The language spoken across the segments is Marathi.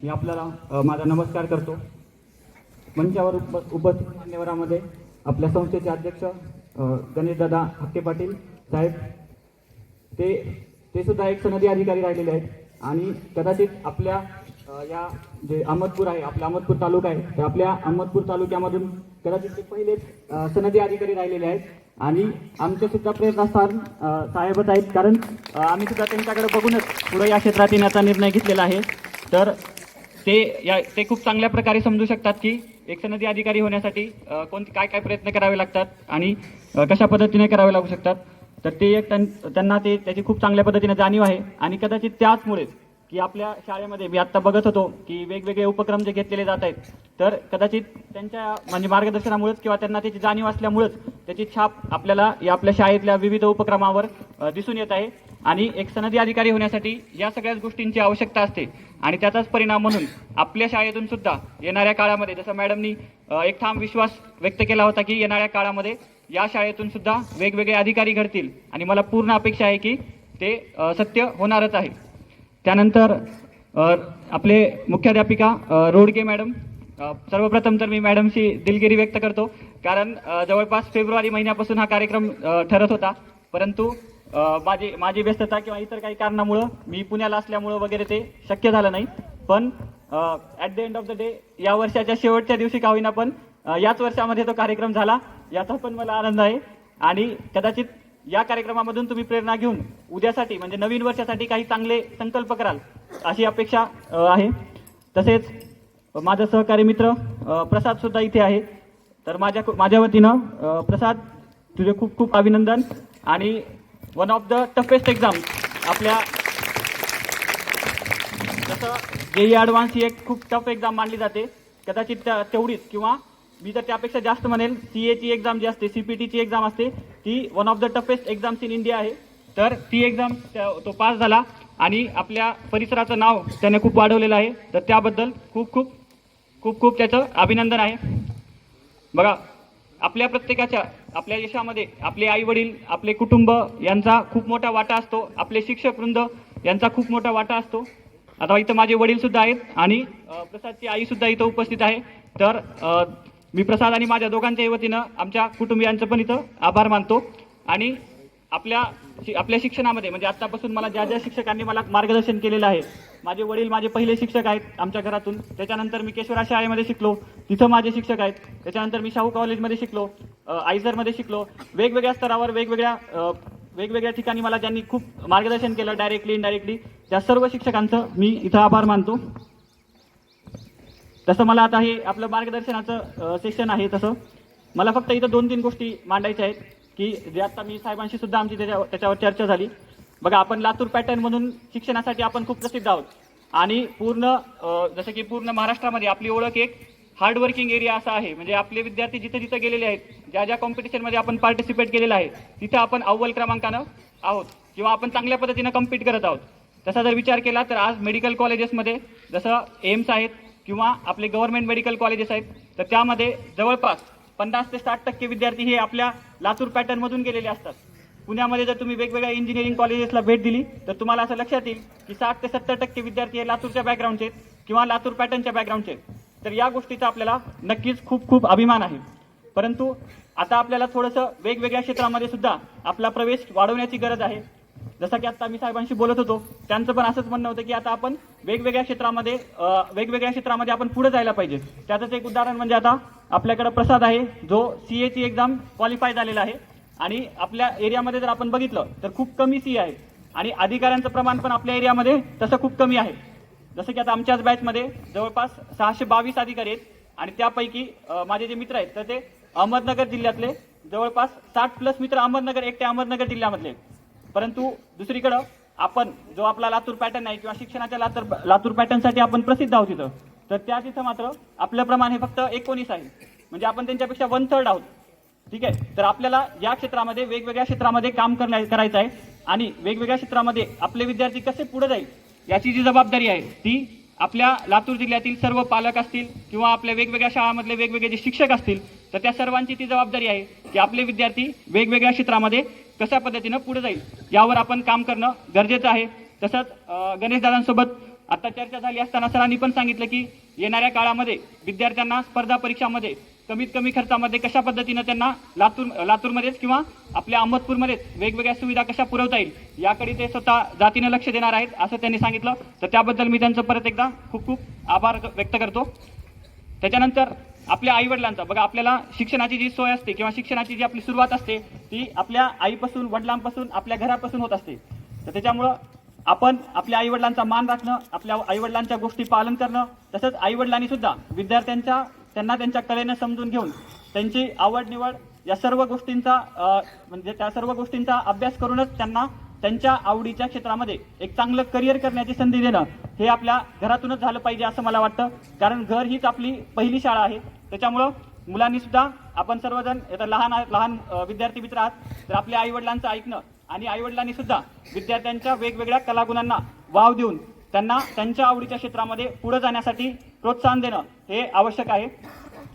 मी आपल्याला माझा नमस्कार करतो. मंचावर उप उपस्थित मान्यवरामध्ये आपल्या संस्थेचे अध्यक्ष गणेशदादा हक्के पाटील साहेब ते ते सुद्धा एक सनदी अधिकारी राहिलेले आहेत. आणि कदाचित आपल्या या जे अहमदपूर आहे आपला अहमदपूर तालुका आहे तर आपल्या अहमदपूर तालुक्यामधून कदाचित ते पहिलेच सनदी अधिकारी राहिलेले आहेत. आणि आमचे सुद्धा प्रेरणास्थान साहेबच आहेत. कारण आम्ही सुद्धा त्यांच्याकडे बघूनच पुढे या क्षेत्रात येण्याचा निर्णय घेतलेला आहे. तर ते या ते खूप चांगल्या प्रकारे समजू शकतात की एक सनदी अधिकारी होण्यासाठी कोणते काय काय प्रयत्न करावे लागतात आणि कशा पद्धतीने करावे लागू शकतात. तर ते एक त्यां- त्यांना ते त्याची खूप चांगल्या पद्धतीने जाणीव आहे. आणि कदाचित त्याचमुळेच की आपल्या शाळेमध्ये मी आत्ता बघत होतो की वेगवेगळे उपक्रम जे घेतलेले जात आहेत तर कदाचित त्यांच्या म्हणजे मार्गदर्शनामुळेच किंवा त्यांना त्याची जाणीव असल्यामुळेच त्याची छाप आपल्याला या आपल्या शाळेतल्या विविध उपक्रमावर दिसून येत आहे. आणि एक सनदी अधिकारी होण्यासाठी या सगळ्याच गोष्टींची आवश्यकता असते. आणि त्याचाच परिणाम म्हणून आपल्या शाळेतून सुद्धा येणाऱ्या काळामध्ये जसं मॅडमनी एक ठाम विश्वास व्यक्त केला होता की येणाऱ्या काळामध्ये या शाळेतून सुद्धा वेगवेगळे अधिकारी घडतील. आणि मला पूर्ण अपेक्षा आहे की ते सत्य होणारच आहे. त्यानंतर आपले मुख्याध्यापिका रोडगे मॅडम सर्वप्रथम तर मी मॅडमशी दिलगिरी व्यक्त करतो. कारण जवळपास फेब्रुवारी महिन्यापासून हा कार्यक्रम ठरत होता. परंतु माझी माझी व्यस्तता किंवा इतर काही कारणामुळं मी पुण्याला असल्यामुळं वगैरे ते शक्य झालं नाही. पण at the end of the day या वर्षाच्या शेवटच्या दिवशी का होईना पण याच वर्षामध्ये तो कार्यक्रम झाला याचा पण मला आनंद आहे. आणि कदाचित या कार्यक्रमामधून तुम्ही प्रेरणा घेऊन उद्यासाठी म्हणजे नवीन वर्षासाठी काही चांगले संकल्प कराल अशी अपेक्षा आहे. तसेच माझा सहकारी मित्र प्रसादसुद्धा प्रसाद सुद्धा इथे आहे. तर माझ्या माझ्या वतीनं प्रसाद तुझे खूप खूप अभिनंदन. आणि one of the toughest exam आपल्या जसं जेई ॲडव्हान्स ही एक खूप टफ एक्झाम मानली जाते. कदाचित त्या- तेवढीच किंवा मी तर त्यापेक्षा जास्त म्हणेल सी एची एक्झाम जी असते सी पी टीची एक्झाम असते ती one of the toughest exams in India आहे. तर ती एक्झाम तो पास झाला आणि आपल्या परिसराचं नाव त्याने खूप वाढवलेलं आहे. तर त्याबद्दल खूप खूप खूप खूप त्याचं अभिनंदन आहे. बघा आपल्या प्रत्येकाच्या आपल्या यशामध्ये आपले आई वडील आपले कुटुंब यांचा खूप मोठा वाटा असतो. आपले शिक्षक वृंद यांचा खूप मोठा वाटा असतो. आता इथं माझे वडील सुद्धा आहेत आणि प्रसादची आई सुद्धा इथं उपस्थित आहे. तर मी प्रसाद आणि माझ्या दोघांच्या वतीनं आमच्या कुटुंबियांचं पण इथं आभार मानतो. आणि आपल्या शि- आपल्या शिक्षणामध्ये म्हणजे आतापासून मला ज्या ज्या शिक्षकांनी मला मार्गदर्शन केलेलं आहे माझे वडील माझे पहिले शिक्षक आहेत आमच्या घरातून. त्याच्यानंतर मी केशवरा शाळेमध्ये शिकलो तिथं माझे शिक्षक आहेत. त्याच्यानंतर मी शाहू कॉलेजमध्ये शिकलो आयझरमध्ये शिकलो. वेगवेगळ्या स्तरावर वेगवेगळ्या वेगवेगळ्या ठिकाणी मला ज्यांनी खूप मार्गदर्शन केलं डायरेक्टली इनडायरेक्टली त्या सर्व शिक्षकांचं मी इथं आभार मानतो. तसं मला आता हे आपलं मार्गदर्शनाचं सेशन आहे तसं. मला फक्त इथं दोन तीन गोष्टी मांडायच्या आहेत. की जे आता मी साहेबांशी सुद्धा आमची त्याच्या त्याच्यावर चर्चा झाली. बघा आपण लातूर पॅटर्न म्हणून शिक्षणासाठी आपण खूप प्रसिद्ध आहोत. आणि पूर्ण जसं की पूर्ण महाराष्ट्रामध्ये आपली ओळख एक हार्डवर्किंग एरिया असा आहे. म्हणजे आपले विद्यार्थी जिथे जिथे गेलेले आहेत ज्या ज्या कॉम्पिटिशनमध्ये आपण पार्टिसिपेट केलेलं आहे तिथे आपण अव्वल क्रमांकानं आहोत. किंवा आपण चांगल्या पद्धतीनं कम्पीट करत आहोत. तसा जर विचार केला तर आज मेडिकल कॉलेजेसमध्ये जसं एम्स आहेत किंवा आपले गव्हर्नमेंट मेडिकल कॉलेजेस आहेत तर त्यामध्ये जवळपास पन्नास ते साठ टक्के विद्यार्थी हे आपल्या लातूर पॅटर्नमधून गेलेले असतात. पुण्यामध्ये जर तुम्ही वेगवेगळ्या इंजिनिअरिंग कॉलेजेसला भेट दिली तर तुम्हाला असं लक्षात येईल की साठ ते सत्तर टक्के विद्यार्थी हे लातूरच्या बॅकग्राऊंडचे आहेत किंवा लातूर पॅटर्नच्या बॅकग्राऊंडचे आहेत. तर या गोष्टीचा आपल्याला नक्कीच खूप खूप अभिमान आहे. परंतु आता आपल्याला थोडंसं वेगवेगळ्या क्षेत्रामध्ये सुद्धा आपला प्रवेश वाढवण्याची गरज आहे. जसं की आता मी साहेबांशी बोलत होतो त्यांचं पण असंच म्हणणं होतं की आता आपण वेगवेगळ्या क्षेत्रामध्ये वेगवेगळ्या क्षेत्रामध्ये आपण पुढे जायला पाहिजे. त्याचंच एक उदाहरण म्हणजे आता आपल्याकडे प्रसाद आहे जो सी एची एक्झाम क्वालिफाय झालेला आहे. आणि आपल्या एरियामध्ये जर आपण बघितलं तर खूप कमी सी आहे. आणि अधिकाऱ्यांचं प्रमाण पण आपल्या एरियामध्ये तसं खूप कमी आहे. जसं की आता आमच्याच बॅचमध्ये जवळपास सहाशे बावीस अधिकारी आहेत. आणि त्यापैकी माझे जे मित्र आहेत तर ते अहमदनगर जिल्ह्यातले जवळपास साठ प्लस मित्र अहमदनगर एकटे अहमदनगर जिल्ह्यामधले आहेत. परंतु दुसरीकडं आपण जो आपला लातूर पॅटर्न आहे किंवा शिक्षणाच्या लातूर लातूर पॅटर्नसाठी आपण प्रसिद्ध आहोत तिथं तर त्या तिथं मात्र आपल्याप्रमाणे हे फक्त एकोणीस आहे. म्हणजे आपण त्यांच्यापेक्षा वन थर्ड आहोत. ठीक आहे? तर आपल्याला या क्षेत्रामध्ये वेगवेगळ्या क्षेत्रामध्ये काम करण्या करायचं आहे आणि वेगवेगळ्या क्षेत्रामध्ये आपले विद्यार्थी कसे पुढे जाईल याची जी जबाबदारी आहे ती आपल्या लातूर जिल्ह्यातील सर्व पालक असतील किंवा आपल्या वेगवेगळ्या शाळांमधले वेगवेगळे जे शिक्षक असतील तर त्या सर्वांची ती जबाबदारी आहे की आपले विद्यार्थी वेगवेगळ्या क्षेत्रामध्ये कशा पद्धतीनं पुढे जाईल यावर आपण काम करणं गरजेचं आहे. तसंच गणेशदादांसोबत आता चर्चा झाली असताना सरांनी पण सांगितलं की येणाऱ्या काळामध्ये विद्यार्थ्यांना स्पर्धा परीक्षामध्ये कमीत कमी खर्चामध्ये कशा पद्धतीनं त्यांना लातूर लातूरमध्येच किंवा आपल्या अहमदपूरमध्येच वेगवेगळ्या सुविधा कशा पुरवता येईल याकडे ते स्वतः जातीनं लक्ष देणार आहेत असं त्यांनी सांगितलं. तर त्याबद्दल मी त्यांचं परत एकदा खूप खूप आभार व्यक्त करतो. त्याच्यानंतर आपल्या आईवडिलांचा. बघा आपल्याला शिक्षणाची जी सोय असते किंवा शिक्षणाची जी आपली सुरुवात असते ती आपल्या आईपासून वडिलांपासून आपल्या घरापासून होत असते. तर त्याच्यामुळं आपण आपल्या आईवडिलांचा मान राखणं आपल्या आईवडिलांच्या गोष्टी पालन करणं तसंच आईवडिलांनी सुद्धा विद्यार्थ्यांच्या त्यांना त्यांच्या कलेनं समजून घेऊन त्यांची आवड निवड या सर्व गोष्टींचा म्हणजे त्या सर्व गोष्टींचा अभ्यास करूनच त्यांना त्यांच्या आवडीच्या क्षेत्रामध्ये एक चांगलं करिअर करण्याची संधी देणं हे आपल्या घरातूनच झालं पाहिजे असं मला वाटतं. कारण घर हीच आपली पहिली शाळा आहे. त्याच्यामुळं मुलांनी सुद्धा आपण सर्वजण आता लहान लहान विद्यार्थी मित्र आहात तर आपल्या आईवडिलांचं ऐकणं आणि आईवडिलांनी सुद्धा विद्यार्थ्यांच्या वेगवेगळ्या कलागुणांना वाव देऊन त्यांना त्यांच्या आवडीच्या क्षेत्रामध्ये पुढे जाण्यासाठी प्रोत्साहन देणं हे आवश्यक आहे.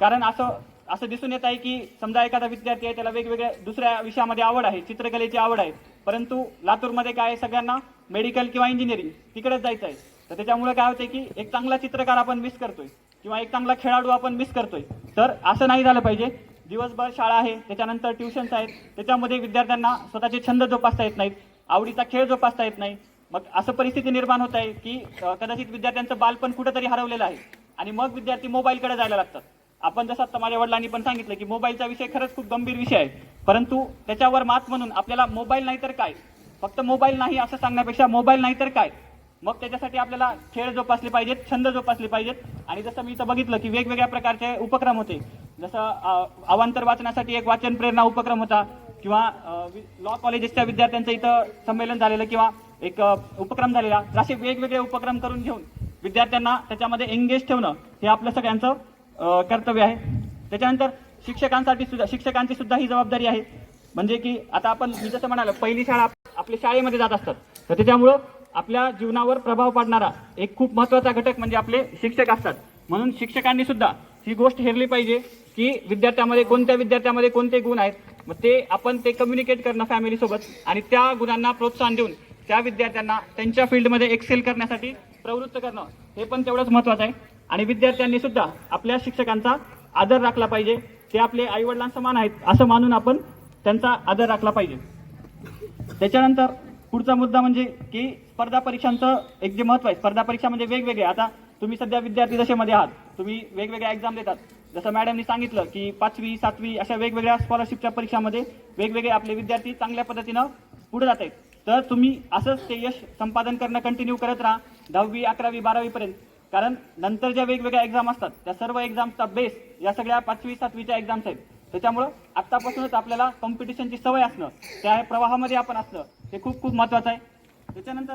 कारण असं असं दिसून येत आहे की समजा एखादा विद्यार्थी आहे त्याला वेगवेगळ्या दुसऱ्या विषयामध्ये आवड आहे चित्रकलेची आवड आहे परंतु लातूरमध्ये काय आहे, सगळ्यांना मेडिकल किंवा इंजिनिअरिंग तिकडेच जायचं आहे. तर त्याच्यामुळे काय होते की एक चांगला चित्रकार आपण मिस करतोय. किंवा एक चांगला खेळाडू आपण मिस करतोय. तर असं नाही झालं पाहिजे. दिवसभर शाळा आहे त्याच्यानंतर ट्युशन्स आहेत त्याच्यामध्ये विद्यार्थ्यांना स्वतःचे छंद जोपासता येत नाहीत आवडीचा खेळ जोपासता येत नाही. मग असं परिस्थिती निर्माण होत आहे की कदाचित विद्यार्थ्यांचं बालपण कुठंतरी हरवलेलं आहे. आणि मग विद्यार्थी मोबाईलकडे जायला लागतात. आपण जसं आता माझ्या वडिलांनी पण सांगितलं की मोबाईलचा विषय खरंच खूप गंभीर विषय आहे. परंतु त्याच्यावर मात म्हणून आपल्याला मोबाईल नाही तर काय? फक्त मोबाईल नाही असं सांगण्यापेक्षा मोबाईल नाही तर काय? मग त्याच्यासाठी आपल्याला खेळ जोपासले पाहिजेत छंद जोपासले पाहिजेत. आणि जसं मी इथं बघितलं की वेगवेगळ्या प्रकारचे उपक्रम होते. जसं अवांतर वाचनासाठी एक वाचन प्रेरणा उपक्रम होता किंवा लॉ कॉलेजेसच्या विद्यार्थ्यांचं इथं संमेलन झालेलं किंवा एक उपक्रम झालेला. तर असे वेगवेगळे उपक्रम करून घेऊन विद्यार्थ्यांना त्याच्यामध्ये एंगेज ठेवणं हे आपलं सगळ्यांचं कर्तव्य आहे. त्याच्यानंतर शिक्षकांसाठी सुद्धा शिक्षकांची सुद्धा ही जबाबदारी आहे. म्हणजे की आता आपण मी जसं म्हणालो पहिली शाळा आप- आपल्या शाळेमध्ये जात असतात. तर त्याच्यामुळं आपल्या जीवनावर प्रभाव पाडणारा एक खूप महत्त्वाचा घटक म्हणजे आपले शिक्षक असतात. म्हणून शिक्षकांनी सुद्धा ही गोष्ट हेरली पाहिजे की विद्यार्थ्यामध्ये कोणत्या विद्यार्थ्यामध्ये कोणते गुण आहेत मग ते आपण ते कम्युनिकेट करणं फॅमिलीसोबत आणि त्या गुणांना प्रोत्साहन देऊन त्या विद्यार्थ्यांना त्यांच्या फील्डमध्ये एक्सेल करण्यासाठी प्रवृत्त करणं हे पण तेवढंच महत्वाचं आहे. आणि विद्यार्थ्यांनी सुद्धा आपल्या शिक्षकांचा आदर राखला पाहिजे. ते आपले आईवडिलांसमान आहेत असं मानून आपण त्यांचा आदर राखला पाहिजे. त्याच्यानंतर पुढचा मुद्दा म्हणजे की स्पर्धा परीक्षांचं एक जे महत्त्व आहे स्पर्धा परीक्षा म्हणजे वेगवेगळे. आता तुम्ही सध्या विद्यार्थी दशेमध्ये आहात तुम्ही वेगवेगळ्या एक्झाम देतात. जसं मॅडमनी सांगितलं की पाचवी सातवी अशा वेगवेगळ्या स्कॉलरशिपच्या परीक्षामध्ये वेगवेगळे आपले विद्यार्थी चांगल्या पद्धतीनं पुढे जात आहेत. तर तुम्ही असंच ते यश संपादन करणं कंटिन्यू करत राहा दहावी अकरावी बारावीपर्यंत कारण नंतर ज्या वेगवेगळ्या एक्झाम असतात त्या सर्व एक्झामचा बेस या सगळ्या पाचवी सातवीच्या एक्झाम्स आहेत. त्याच्यामुळं आत्तापासूनच आपल्याला कॉम्पिटिशनची सवय असणं त्या प्रवाहामध्ये आपण असणं हे खूप खूप महत्त्वाचं आहे. त्याच्यानंतर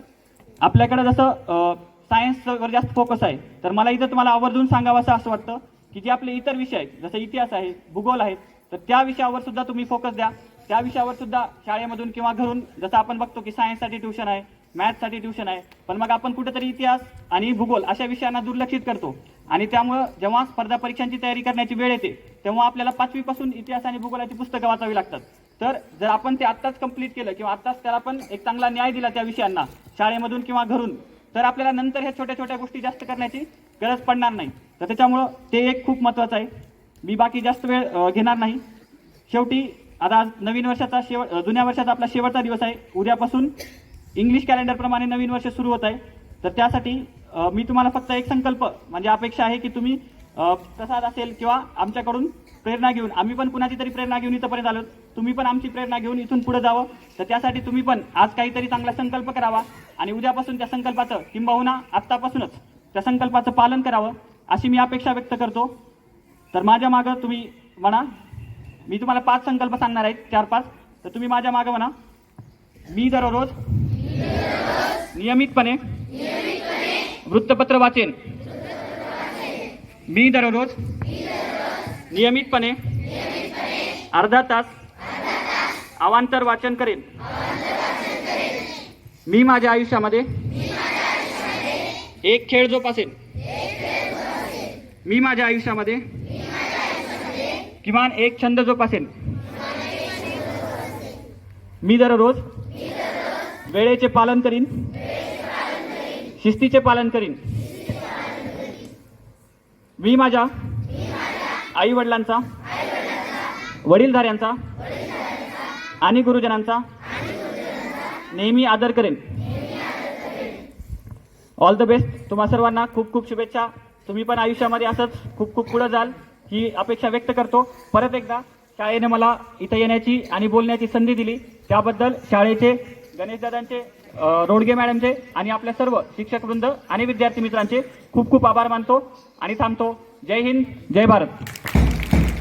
आपल्याकडे जसं सायन्सवर जास्त फोकस आहे तर मला इथं तुम्हाला आवर्जून सांगावं असं असं वाटतं की जे आपले इतर विषय आहेत जसं इतिहास आहे भूगोल आहे तर त्या विषयावर सुद्धा तुम्ही फोकस द्या. त्या विषयावर सुद्धा शाळेमधून किंवा घरून जसं आपण बघतो की सायन्ससाठी ट्युशन आहे मॅथ्ससाठी ट्युशन आहे पण मग आपण कुठेतरी इतिहास आणि भूगोल अशा विषयांना दुर्लक्षित करतो. आणि त्यामुळं जेव्हा स्पर्धा परीक्षांची तयारी करण्याची वेळ येते तेव्हा आपल्याला पाचवीपासून इतिहास आणि भूगोलाची पुस्तकं वाचावी लागतात. तर जर आपण ते आत्ताच कंप्लीट केलं किंवा आत्ताच त्याला पण एक चांगला न्याय दिला त्या विषयांना शाळेमधून किंवा घरून तर आपल्याला नंतर ह्या छोट्या छोट्या गोष्टी जास्त करण्याची गरज पडणार नाही. तर त्याच्यामुळं ते एक खूप महत्त्वाचं आहे. मी बाकी जास्त वेळ घेणार नाही. शेवटी आता आज नवीन वर्षाचा शेवट जुन्या वर्षाचा आपला शेवटचा दिवस आहे. उद्यापासून इंग्लिश कॅलेंडरप्रमाणे नवीन वर्ष सुरू होत आहे. तर त्यासाठी मी तुम्हाला फक्त एक संकल्प म्हणजे अपेक्षा आहे की तुम्ही प्रसाद असेल किंवा आमच्याकडून प्रेरणा घेऊन आम्ही पण कुणाची तरी प्रेरणा घेऊन इथंपर्यंत आलो तुम्ही पण आमची प्रेरणा घेऊन इथून पुढे जावं. तर त्यासाठी तुम्ही पण आज काहीतरी चांगला संकल्प करावा आणि उद्यापासून त्या संकल्पाचं किंबहुना आत्तापासूनच त्या संकल्पाचं पालन करावं अशी मी अपेक्षा व्यक्त करतो. तर माझ्या मागं तुम्ही म्हणा मी तुम्हाला पाच संकल्प सांगणार आहेत चार पाच. तर तुम्ही माझ्या मागं म्हणा मी दररोज नियमितपणे वृत्तपत्र वाचेन. मी दररोज नियमितपणे अर्धा तास अवांतर वाचन करेन. मी माझ्या आयुष्यामध्ये एक खेळ जोपासेन. मी माझ्या आयुष्यामध्ये किमान एक छंद जोपासेन. मी दररोज वेळेचे पालन करीन. शिस्तीचे पालन करीन. मी माझ्या आई वडिलांचा वडीलधाऱ्यांचा आणि गुरुजनांचा नेहमी आदर करेन. ऑल द बेस्ट तुम्हा सर्वांना खूप खूप शुभेच्छा. तुम्ही पण आयुष्यामध्ये असंच खूप खूप पुढे जाल ही अपेक्षा व्यक्त करतो. परत एकदा शाळेने मला इथं येण्याची आणि बोलण्याची संधी दिली. त्याबद्दल शाळेचे गणेशदादांचे अ, रोडगे मॅडमचे आणि आपल्या सर्व शिक्षक वृंद आणि विद्यार्थी मित्रांचे खूप खूप आभार मानतो आणि थांबतो. जय हिंद जय भारत.